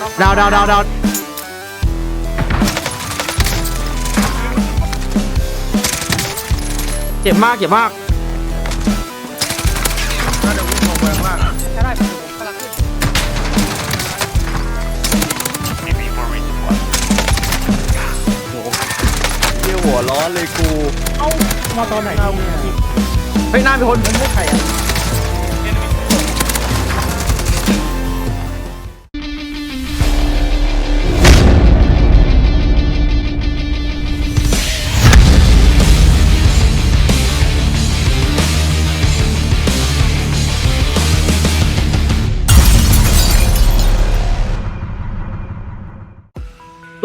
ดาวดาวดาวดาวเจ็บมากเจ็บมากน่าจะวิ่งลงไปข้างล่างใช่ได้ผมกำลังขึ้นเที่ยวหัวร้อนเลยกู เอามาตอนไหนเนี่ยเฮ้ยหน้ามีคน มันไม่ใครอะ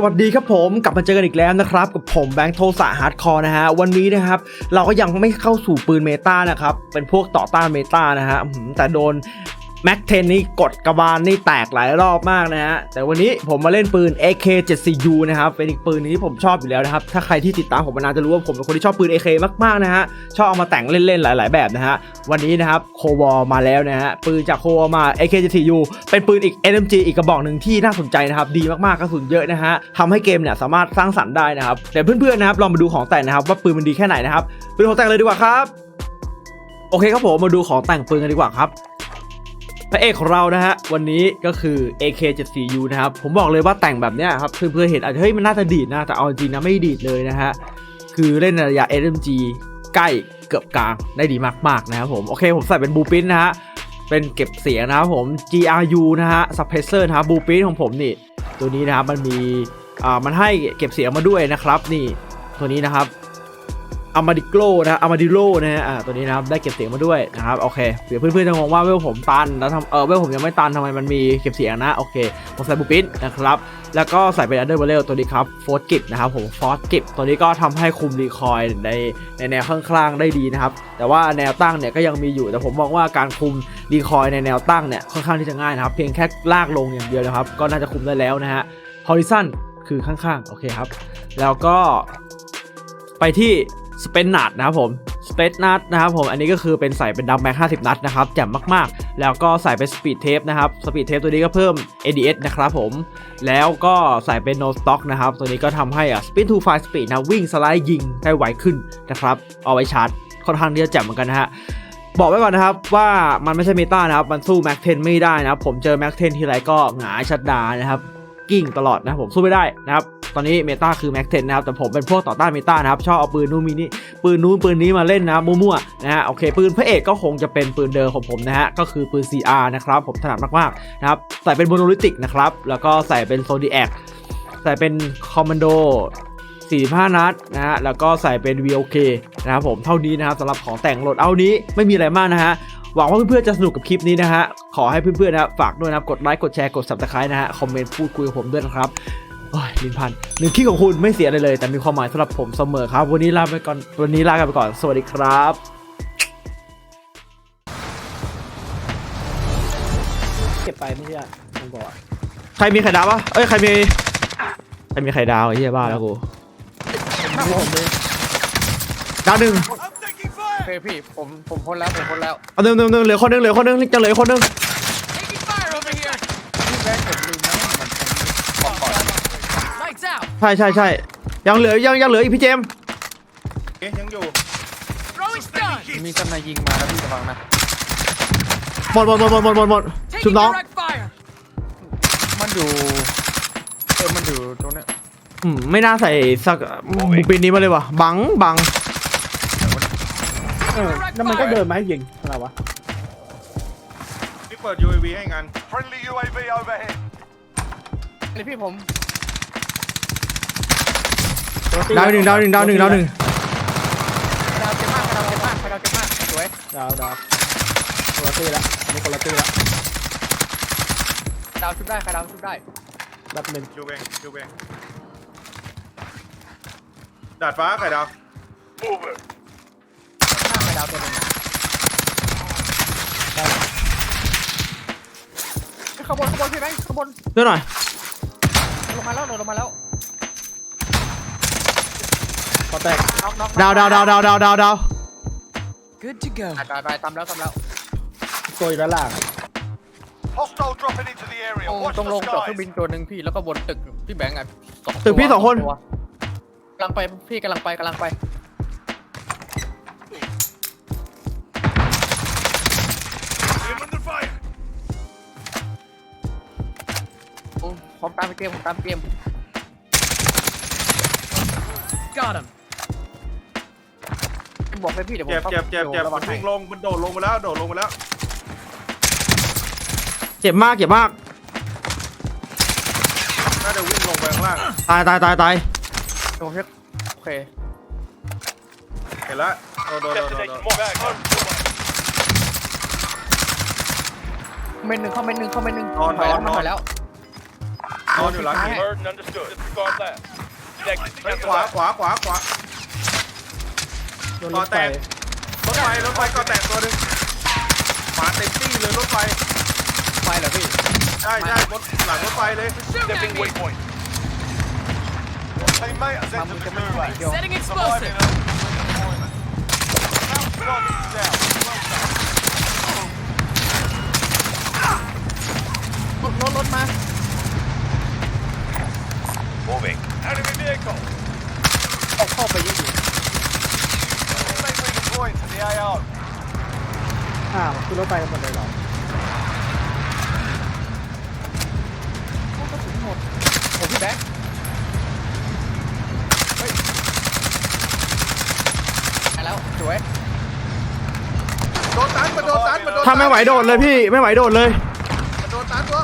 สวัสดีครับผมกลับมาเจอกันอีกแล้วนะครับกับผมแบงค์โทสะฮาร์ดคอร์นะฮะวันนี้นะครับเราก็ยังไม่เข้าสู่ปืนเมตานะครับเป็นพวกต่อต้านเมตานะฮะแต่โดน แม็กเทนนี่กดกระบาลนี่แตกหลายรอบมากนะฮะ แต่วันนี้ผมมาเล่นปืน AK74U นะครับ เป็นอีกปืนนึงที่ผมชอบอยู่แล้วนะครับ ถ้าใครที่ติดตามผมมานานจะรู้ว่าผมเป็นคนที่ชอบปืน AK มากๆนะฮะ ชอบเอามาแต่งเล่นๆหลาย ๆ แบบนะฮะ วันนี้นะครับโควอมาแล้วนะฮะ ปืนจากโควอมา AK74U เป็นปืนอีก NMG อีกกระบอกหนึ่งที่น่าสนใจนะครับ ดีมากๆกระสุนเยอะนะฮะทำให้เกมเนี่ยสามารถสร้างสรรค์ได้นะครับ แต่เพื่อนๆนะครับลองมาดูของแต่งนะครับว่าปืนมันดีแค่ไหนนะครับไปดูของแต่งเลยดีกว่าครับ โอเคครับผมมาดูของแต่งปืนกันดีกว่าครับ พระเอกของเรานะฮะวันนี้ก็คือ AK74U นะครับผมบอกเลยว่าแต่งแบบเนี้ยครับเพื่อนๆเห็นอาจจะเฮ้ยมันน่าจะดีดนะแต่เอาจริงนะไม่ดีดเลยนะฮะคือเล่นในระยะ SMG ใกล้เกือบกลางได้ดีมากๆนะครับผมโอเคผมใส่เป็นบูปินนะฮะเป็นเก็บเสียงนะครับผม GRU นะฮะ suppressor นะครับบูปินของผมนี่ตัวนี้นะครับมันมีอ่ามันให้เก็บเสียงมาด้วยนะครับนี่ตัวนี้นะครับ อามาดิโกนะอามาดิโลนะฮะอ่าตัวนี้นะครับได้เก็บเสียงมาด้วยนะครับโอเคเดี๋ยวเพื่อนๆจะงงว่าเวลผมตันแล้วทำเออเวลผมยังไม่ตันทำไมมันมีเก็บเสียงนะโอเคผมใส่บูปินนะครับแล้วก็ใส่เป็นอันเดอร์เบลตัวนี้ครับโฟร์กิปนะครับผมฟอร์กิปตัวนี้ก็ทำให้คุมรีคอยในในแนวข้างๆได้ดีนะครับแต่ว่าแนวตั้งเนี่ยก็ยังมีอยู่แต่ผมมองว่าการคุมรีคอยในแนวตั้งเนี่ยค่อนข้างที่จะง่ายนะครับเพียงแค่ลากลงอย่างเดียวนะครับก็น่าจะคุมได้แล้วนะฮะ horizon คือข้างๆโอเคครับแล้วก็ไปที่ s p e n นัดนะครับผม s p e n นัดนะครับผมอันนี้ก็คือเป็นใส่เป็นดัมแม็ก50นัดนะครับแจ่มมากๆ แล้วก็ใส่เป็น Speed Tape นะครับ Speed Tape ตัวนี้ก็เพิ่ม ADS นะครับผม แล้วก็ใส่เป็น No Stock นะครับ ตัวนี้ก็ทำให้อะ Spin to Fire Speed นะวิ่งสไลด์ยิงได้ไวขึ้นนะครับ เอาไว้ชาร์จค่อนข้างที่จะแจ่มเหมือนกันนะฮะบอกไว้ก่อนนะครับว่ามันไม่ใช่เมตานะครับ มันสู้ Mac 10ไม่ได้นะครับผมเจอ Mac 10ทีไรก็หงายชัดดานะครับ กิ้งตลอดนะครับผมสู้ไม่ได้นะครับ ตอนนี้เมตาคือ Mac 10นนะครับแต่ผมเป็นพวกต่อต้านเมตานะครับชอบเอาปืนนู้นมีนี่ปืนนู้นปืนนี้มาเล่นนะมั่วๆนะฮะโอเคปืนพระเอกก็คงจะเป็นปืนเดิมของผมนะฮะก็คือปืน CR นะครับผมถนัดมากๆนะครับใส่เป็นโมโนลิติกนะครับแล้วก็ใส่เป็นโซดีแอคใส่เป็นคอมมานโด45 นัดนะฮะ แล้วก็ใส่เป็น VOK นะครับผม เท่านี้นะครับสำหรับของแต่งโหลดเอานี้ไม่มีอะไรมากนะฮะ หวังว่าเพื่อนๆจะสนุกกับคลิปนี้นะฮะ ขอให้เพื่อนๆนะฝากด้วยนะครับ กดไลค์ กดแชร์ กด subscribe นะฮะ คอมเมนต์พูดคุยกับผมด้วยนะครับ โอ้ยลินพันหนึ่งคลิปของคุณไม่เสียอะไรเลย แต่มีความหมายสำหรับผมเสมอครับ วันนี้ลาไปก่อนวันนี้ลากันไปก่อน สวัสดีครับเก็บไปไม่ใช่มันบอกใครมีไข่ดาวปะเอ้ยใครมีใครมีไข่ดาวไอ้เหี้ยบ้าแล้วกูไม่ผมเลยดาวหนึ่งโอเคพี่ผมผมพ้นแล้วผมพ้นแล้วเอาหนึ่งหนึ่งหนึ่งเหลือคนหนึ่งเหลือคนหนึ่งจะเหลือคนหนึ่ง พี่แบงค์ผมลืมนะมันเป็นของก่อน ใช่ใช่ใช่ยังเหลือยังยังเหลืออีกพี่เจมส์เอ๊ะยังอยู่มีสนายยิงมาแล้วพี่ระวังนะหมดหมดหมดหมดหมดหมดหมดชุบน้องมันอยู่เออมันอยู่ตรงเนี้ยอืมไม่น่าใส่สักบุปินนี้มาเลยว่ะบังบังเออแล้วมันก็เดินมาให้ยิงอะไรวะพี่เปิด UAV ให้งาน Friendly UAV overhead. นี่พี่ผม ดาวหนึ่งดาวหนึ่งดาวหนึ่งดาวหนึ่งดาวเจ็บมากดาวเจ็บมากดาวเจ็บมากสวยดาวดาวคนละตี้ละอันนี้คนละตี้ละดาวชุบได้ใครดาวชุบได้แบบหนึ่งคิวเบงคิวเบงดาดฟ้าไข่ดาว Move it. หน้าใครดาวตัวหนึงขบวนขบวนพี่แบงค์ขบวนช่วยหน่อยลงมาแล้วโดดลงมาแล้ว พอแตกน็อกน็อกดาวดาวดาวดาวดาวดาวดาวตายตายตายทำแล้วทำแล้วตัวอยู่ด้านล่าง Hostile dropping into the area. โอ้ตรงลงจอดเครื่องบินตัวหนึ่งพี่แล้วก็บนตึกพี่แบงค์อะสองตึกพี่สองคนตัวกำลังไปพี่กำลังไปกำลังไปโอ้พร้อมตามไปเกมผมตามเกม Got him บอกไปพี่เดี๋ยวผมเจ็บเจ็บเจ็บเจ็บมันวิ่งลงมันโดดลงไปแล้วโดดลงไปแล้วเจ็บมากเจ็บมาก น่าจะวิ่งลงไปข้างล่างตายตายตายตายเดี๋ยวผมเคโอเคเห็นแล้วโดดโดดโดดโดดโดดเมนหนึ่งเข้าเมนหนึ่งเข้าเมนหนึ่งนอนถอยแล้วนอนถอยแล้ว นอนอยู่หลังหิน Heard and understood. Disregard that. Next, ข Cancel ขวา that. ขวาขวาขวา โดนรรถถแตไฟกรถไฟรถไฟก็แตกตัวหนึงขวาเต็มที่เลยรถไฟไฟเหรอพี่ใช่ใช่รถหลังรถไฟเลย Stepping waypoint. teammate has มามึงจะไม่ไหวเดียว Setting explosive. down. รถรถรถมา Moving. Enemy vehicle. เอาเข้าไปยิ่งอยู่ Teammate redeploying to the AO. อ้าวคือรถไฟกันหมดเลยเหรอโอ้กระสุนหมดโอ้พี่แบ๊กเฮ้ยไปแล้วสวยโดนตันมันโดนตันมันโดนตันถ้าไม่ไหวโดดเลยพี่ไม่ไหวโดดเลยมันโดนตันตัว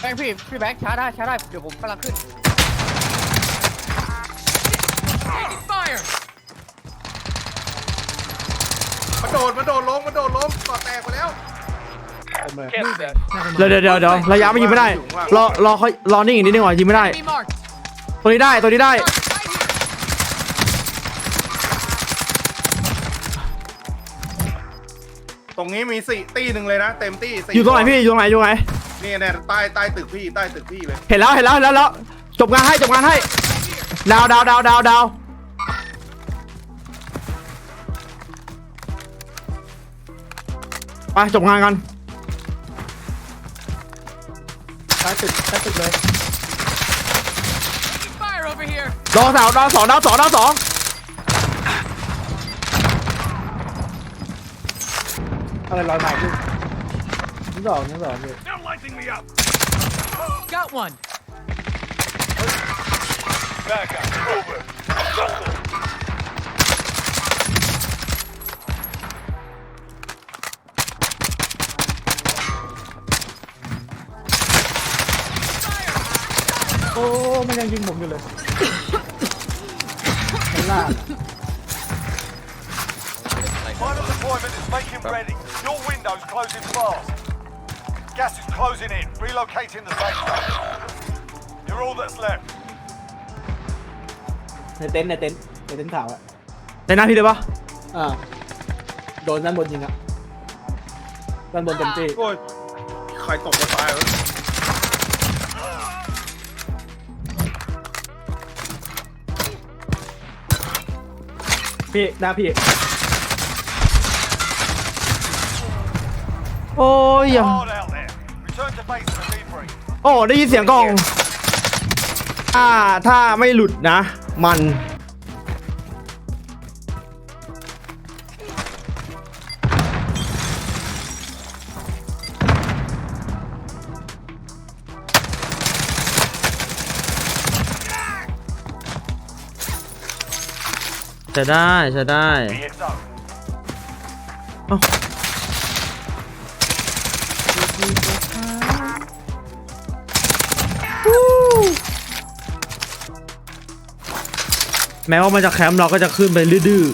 แบงค์พี่พี่แบ๊กช้าได้ช้าได้เดี๋ยวผมกำลังขึ้น ดดมันโดดลงมันโดดลงก่อแตกไปแล้ว Cancel that. เดี๋ยวเดี๋ยวเดี๋ยวเดี๋ยวระยะมันยิงไม่ได้ รอรอเขารอนิ่งอีกนิดนึงก่อนยิงไม่ได้ Enemy marked. ตัวนี้ได้ตัวนี้ได้ Target right here. ตรงนี้มีสี่ตีหนึ่งเลยนะ เต็มตีสี่อยู่ตรงไหนพี่อยู่ตรงไหนอยู่ตรงไหน นี่เนี่ยใต้ใต้ตึกพี่ใต้ตึกพี่เลย เห็นแล้วเห็นแล้วเห็นแล้วแล้วจบงานให้จบงานให้ ดาวดาวดาวดาวดาว ไปจบงานกันใต้ตึกใต้ตึกเลย Taking fire over here. ดาวสาวดาวสองดาวสองดาวสองอะไรลอยมาพี่นี่สองนี่สองพี่ They're lighting me up. Got one. Back up. Over. ยังยิงผมอยู่เลยไม่ล่า Final deployment is making ready. Your window's closing fast. Gas is closing in. Relocating the safe zone. You're all that's left. ในเต็นท์ในเต็นท์ในเต็นท์ขาวอะในหน้าพี่เลยปะอ่าโดนด้านบนยิงอะด้านบนเต็มที่โอ้ยใครตกมาตายวะ พี่หน้าพี่ โอ้ยอย่า Hard out there. Return to base for debrief. โอ้ได้ยินเสียงกล้อง อ่า ถ้าไม่หลุดนะ มัน จะได้จะได้ Be it done. แม้ว่ามันจะแคมป์เราก็จะขึ้นไปดื้อ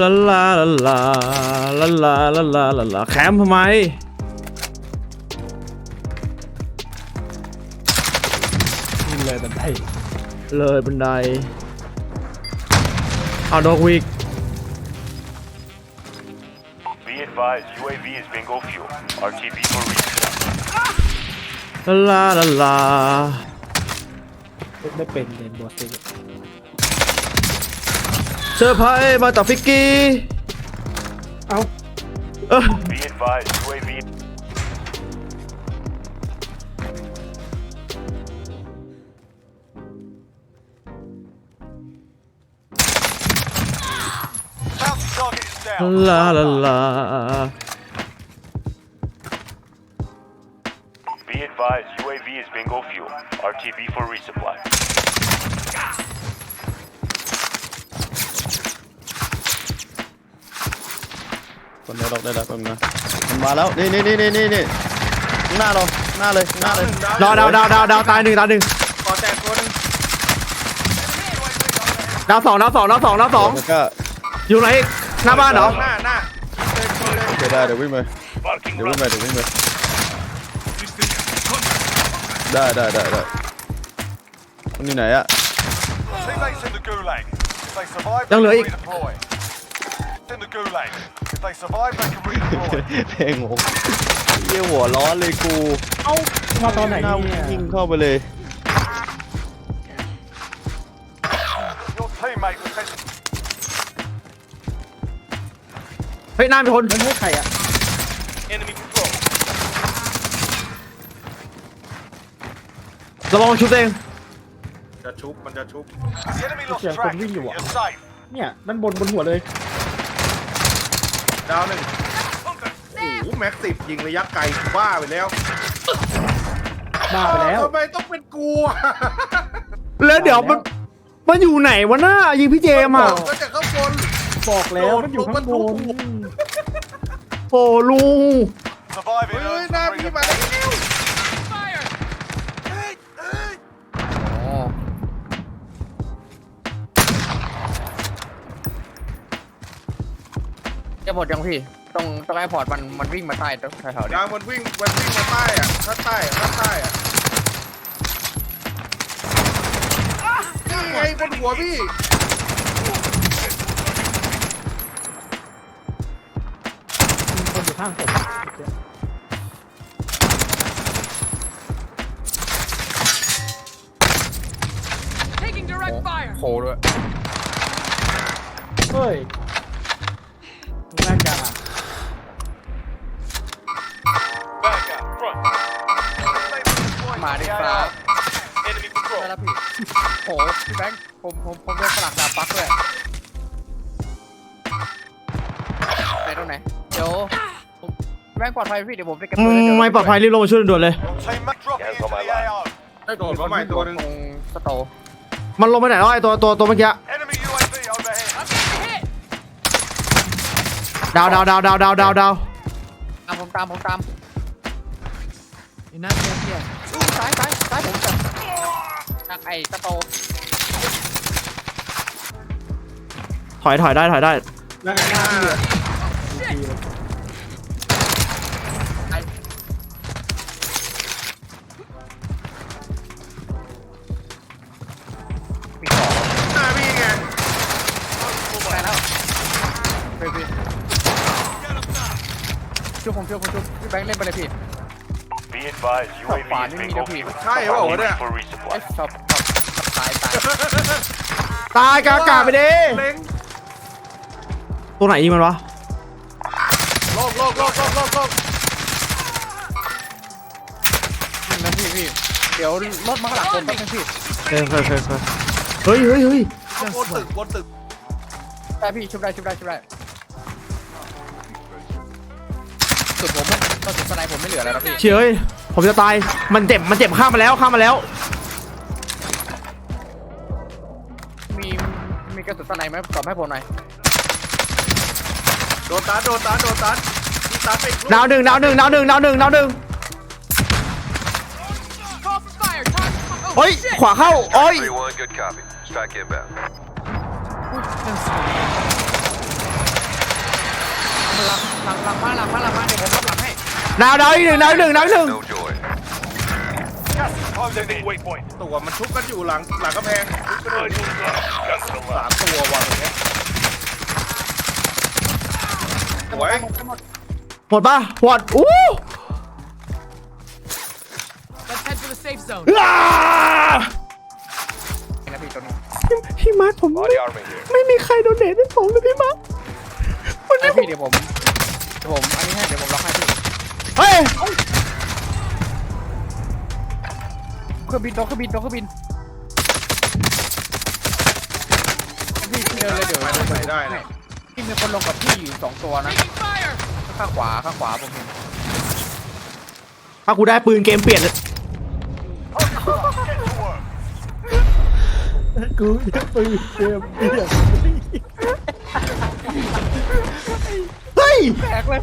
ลาลาลาลาลาลาลาลาลาลาแคมป์ทำไมยิงเลยบันไดเลยบันไดเอาดอกวิก Be advised, UAV is bingo fuel. RTB for resupply. ลาลาลาลา ไม่เป็นเรนโบว์ซิก เซอร์ไพรส์มาต่อฟิกกี้ เอ้า เออ Be advised, UAV Bounty target is down. ลาลาลา Be advised, UAV is bingo fuel. RTB for resupply. คนนี้เราได้แล้วแป๊บนึงนะมันมาแล้วนี่นี่นี่นี่นี่นี่ข้างหน้าเราข้างหน้าเลยข้างหน้าเลยดาวดาวดาวดาวดาวตายหนึ่งดาวหนึ่งขอแตกตัวหนึงดาวสองดาวสองดาวสองดาวสองแล้วก็อยู่ไหนอีกหน้าบ้านเหรอหน้าหน้าเต็มตัวเลยเดี๋ยวได้เดี๋ยววิ่งไป Marking เดี๋ยววิ่ง run. ไปเดี๋ยววิ่งไปได้ได้ได้ได้มันอยู่ไหนอะ Teammates in the gulag. If they survive, they Đang can lưỡi. redeploy. In the gulag. If they survive, they can redeploy. เพลงงงเยี่ยหัวร้อนเลยกูเอ้ามาตอนไหนหน้าเนี่ยวิ่งเข้าไปเลย Your teammate was sent เฮ้ยหน้ามีคนมันให้ใครอะ Enemy patrol. ระวังชุดตัวเองจะชุบมันจะชุบ The enemy lost Dạ, track. con Vinh nhiều ạ. You're safe. เนี่ยด้านบนบนหัวเลย ดาวหนึ่งโอ้โหแม็กสิบยิงระยะไกลบ้าไปแล้วบ้าไปแล้ว ทำไมต้องเป็นกูอะแล้วเดี๋ยวมันมันอยู่ไหนวะหน้ายิงพี่เจมส์อะก็จะข้างบน บอกแล้วมันอยู่ข้างบนโอ้ลุง Surviving เฮ้ย earns หน้า them พี่ freedom. มาแล้ว จะหมดยังพี่ ตรงตรงไอพอร์ตมันมันวิ่งมาใต้ตรงแถวๆนี้ดาวมันวิ่งมันวิ่งมาใต้อะข้างใต้อะข้างใต้อะนี่ไงบนหัวพี่ มีคนอยู่ข้างผม Taking direct fire! โคด้วยเฮ้ย มาดิครับ Enemy ได้ patrol. แล้วพี่โหพี่แบงค์ผมผมผมโดนสลักดาบปักด้วยไหนตรงไหนเดี๋ยวผมพี่แบงค์ปลอดภัยพี่เดี๋ยวผมไปเก็บอืปืนแล้วมเดี๋ยวไม่ปลอดภัยรีบลงมาช่วยด่วนเลย Your teammate dropping Yes, into on my the line. AO. ได้โดดมาใหม่ตัวหนึงตรงสโตร์มันลงไปไหนแล้วไอ้ตัวตัวตัวเมื่อกี้ Enemy UAV overhead. I'm getting hit! ดาวดาวดาวดาวดาวดาวดาวตามผมตามผมตามนี่นั่นเนี่ยเนี่ย ซ้ายซ้ายซ้ายผมจะจากไอ้สโตร์ถอยถอยได้ถอยได้ แล้วหน้าพี่อะดีๆเลยไอ้มีของหน้าพี่ไงไปแล้วไปพี่ช่วยผมช่วยผมช่วยพี่แบงค์เล่นไปเลยพี่ Be advised, UAV Fine, is we bingo need a fuel. piece. ใช่เหรอวะเนี่ย RTB for เอ้ resupply. ยชอบชอบชอบตายตายตายกากาไปดิเล็งตัวไหนยิงมันวะโลกโลกโลกโลกโลกโลกนั่นพี่พี่เดี๋ยวรถมาข้างหลังผมแป๊บนึงพี่เฮ้ยเฮ้ยเฮ้ยเฮ้ยเฮ้ยเฮ้ยบนตึกบนตึกได้พี่ชุบได้ชุบได้ชุบได้สุดผมอะก็สุดสไนผมไม่เหลือแล้วนะพี่เฉย ผมจะตาย มันเจ็บ มันเจ็บข้ามมาแล้วข้ามมาแล้ว มีมีกระสุนสไนไหมตอบให้ผมหน่อยโดนตันโดนตันโดนตันมีตันไปอีกลูกดาวหนึ่งดาวหนึ่งดาวหนึ่งดาวหนึ่งดาวหนึ่ง Call for fire! Target! Oh, เฮ้ย ขวาเข้าโอ้ย 3-1, good copy. Strike inbound. หลังหลังมาหลังมาหลังมาเดี๋ยวผมรับหลังให้ ดาวดาวอีกหนึ่งดาวอีกหนึ่งดาวอีกหนึ่ง No joy. Gas is closing in. Waypoint. ตัวมันชุบกันอยู่หลังหลังกำแพงชุบกันอยู่ Gas is สามตัววันนี้สวยหมดป่ะหมดอู้ Let's head for the safe zone. อ้าตัวนึงพี่มาร์คผมไม่ Body armor here. ไม่มีใครโดนเดทให้ผมเลยพี่มาร์ควันไอนี้ผมพี่เดี๋ยวผมเดี๋ยวผมอันนี้ให้เดี๋ยวผมล็อกให้พี่เฮ้ย เครื่องบินตัวเครื่องบินตัวเครื่องบินพี่พี่เดินเลยเดี๋ยวไปตรงไหนได้นะ พี่มีคนลงกับพี่อยู่สองตัวนะ Taking fire! ข้างขวาข้างขวาผมเห็นถ้ากูได้ปืนเกมเปลี่ยนเลย Get to work. กูจะปืนเตรียมเตรียมเฮ้ย แตกเลย